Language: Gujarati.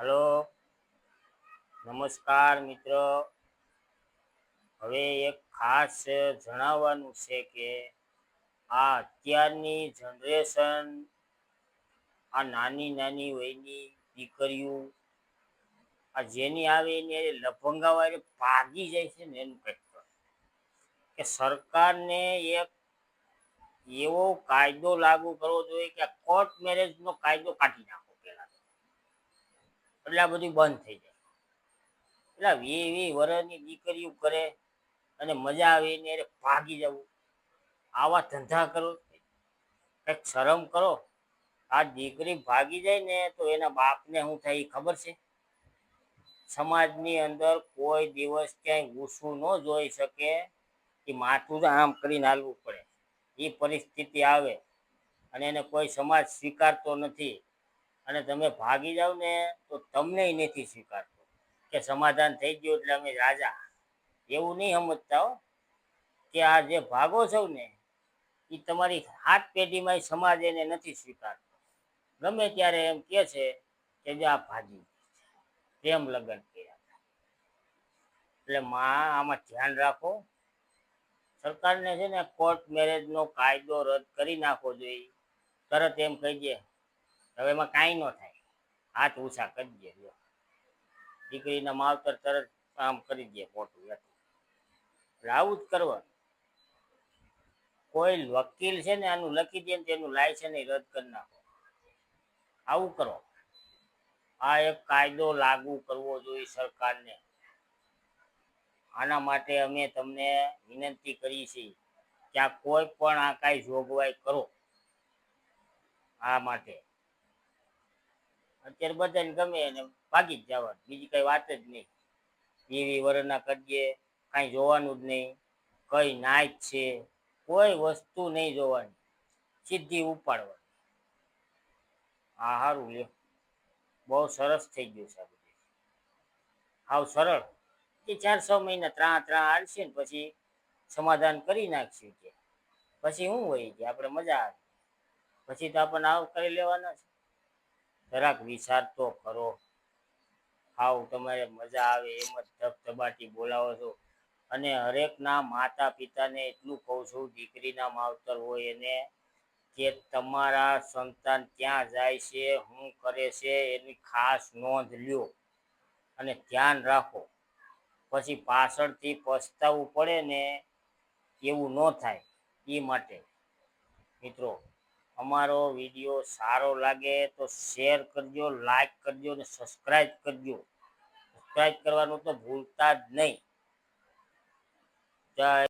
હલો. નમસ્કાર મિત્રો. હવે એક ખાસ જણાવવાનું છે કે આ અત્યારની જનરેશન આ નાની નાની વયની દીકરીઓ, આ જેની આવે એની લફંગાવા હારે ભાગી જાય છે ને એનું કંઈક કે સરકારને એક એવો કાયદો લાગુ કરવો જોઈએ કે કોર્ટ મેરેજનો કાયદો કાઢી નાખો. એટલે આ બધું બંધ થઈ જાય. એટલે વી વી વરની દીકરીઓ કરે અને મજા આવે એને હારે ભાગી જવું. આવા ધંધા કરો. કંઈક શરમ કરો. આ દીકરી ભાગી જાય ને તો એના બાપને શું થાય એ ખબર છે? સમાજની અંદર કોઈ દિવસ ક્યાંય ગુસ્સું ન જોઈ શકે. એ માથું જ આમ કરીને હાલવું પડે. એ પરિસ્થિતિ આવે અને એને કોઈ સમાજ સ્વીકારતો નથી. અને તમે ભાગી જાવ ને, તો તમને નથી સ્વીકારતો. કે સમાધાન થઈ ગયું એટલે અમે રાજા. એવું નહીં સમજતા હો. કે આ જે ભાગો છો ને એ તમારી હાથ પેઢીમાં સમાજ એને નથી સ્વીકારતો. ગમે ત્યારે એમ કે છે કે જે આ ભાગી પ્રેમ લગ્ન કર્યા. એટલે માં આમાં ધ્યાન રાખો. સરકારને છે ને કોર્ટ મેરેજનો કાયદો રદ કરી નાખવો જોઈએ. તરત એમ કહી દે હવે એમાં કાંઈ ન થાય. હાથ ઊંચા કરી દે દીકરીના માવતર તરત કામ કરી દે, મોટું એટલે આવું જ કરવાનું. કોઈ વકીલ છે ને આનું લખી દે ને તેનું લાયસન્સ રદ કરી નાખો. આવું કરો. આ એક કાયદો લાગુ કરવો જોઈએ સરકારને. આના માટે અમે તમને વિનંતી કરી છે કે આ કોઈ પણ આ કાંઈ જોગવાઈ કરો. આ માટે. અત્યારે બધાને ગમે એને ભાગી જ જવાનું. બીજી કઈ વાત જ નહીં. ટીવી વરના કરીએ, કાંઈ જોવાનું જ નહીં. કઈ નાચ છે, કોઈ વસ્તુ નહીં જોવાની. સીધી ઉપાડવાની. હા સારું લ્યો. બહુ સરસ થઈ ગયું સાહેબ આ હાવ સરળ. એ ચાર છ મહિના ત્રણ ત્રણ હાલશે ને પછી સમાધાન કરી નાખશું કે. પછી શું હોય કે આપણે મજા આવે. પછી તો આપણને આવ કરી લેવાના છે. જરાક વિચાર તો કરો. હાવ તમારે મજા આવે એમ જ ધબધબાટી બોલાવો છો. અને હરેકના માતા પિતાને એટલું કહું છું, દીકરીના માવતર હોય એને, કે તમારા સંતાન ક્યાં જાય છે શું કરે છે, એની ખાસ નોંધ લ્યો. અને ધ્યાન રાખો. પછી પાછળથી પછતાવું પડે ને એવું ન થાય એ માટે. મિત્રો અમારો વીડિયો સારો લાગે તો શેર કરજો લાઈક કરજો અને સબસ્ક્રાઈબ કરજો. સબસ્ક્રાઈબ કરવાનું તો ભૂલતા જ નહીં. જય